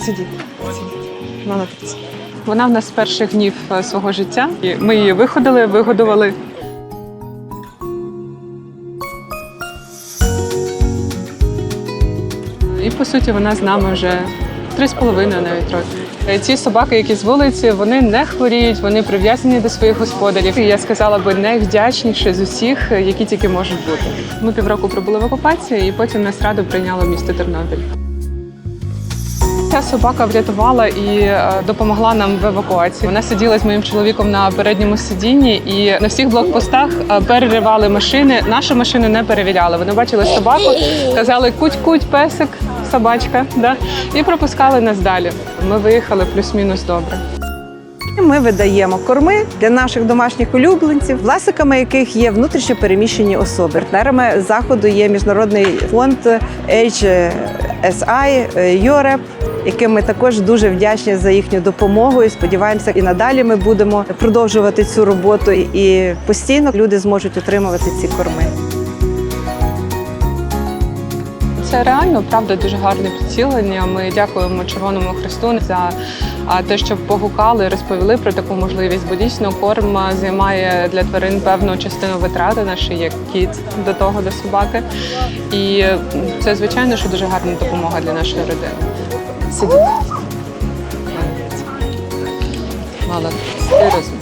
Сидіть. Сидіть. Молодець. Вона в нас з перших днів е, свого життя. І Ми її виходили, вигодували. І по суті вона з нами вже три з половиною навіть роки. Е, Ці собаки, які з вулиці, вони не хворіють, вони прив'язані до своїх господарів. І я сказала би найвдячніше з усіх, е, які тільки можуть бути. Ми півроку пробули в окупації, і потім нас раду прийняло місто Тернопіль. Ця собака врятувала і е, допомогла нам в евакуації. Вона сиділа з моїм чоловіком на передньому сидінні, і на всіх блокпостах е, переривали машини. Нашу машину не перевіряли. Вони бачили собаку, казали куть-куть, песик, собачка. Да? І пропускали нас далі. Ми виїхали плюс-мінус добре. Ми видаємо корми для наших домашніх улюбленців, власниками яких є внутрішньо переміщені особи. Партнерами заходу є міжнародний фонд HSI Europe, яким ми також дуже вдячні за їхню допомогу. І сподіваємося, і надалі ми будемо продовжувати цю роботу, і постійно люди зможуть отримувати ці корми. Це реально правда дуже гарне підцілення. Ми дякуємо Червоному Христу за те, що погукали, розповіли про таку можливість. Бо дійсно корм займає для тварин певну частину витрати наші як кіт до того до собаки. І це звичайно, що дуже гарна допомога для нашої родини. Сидіть. Молодець. Молодець. Ти розумієш.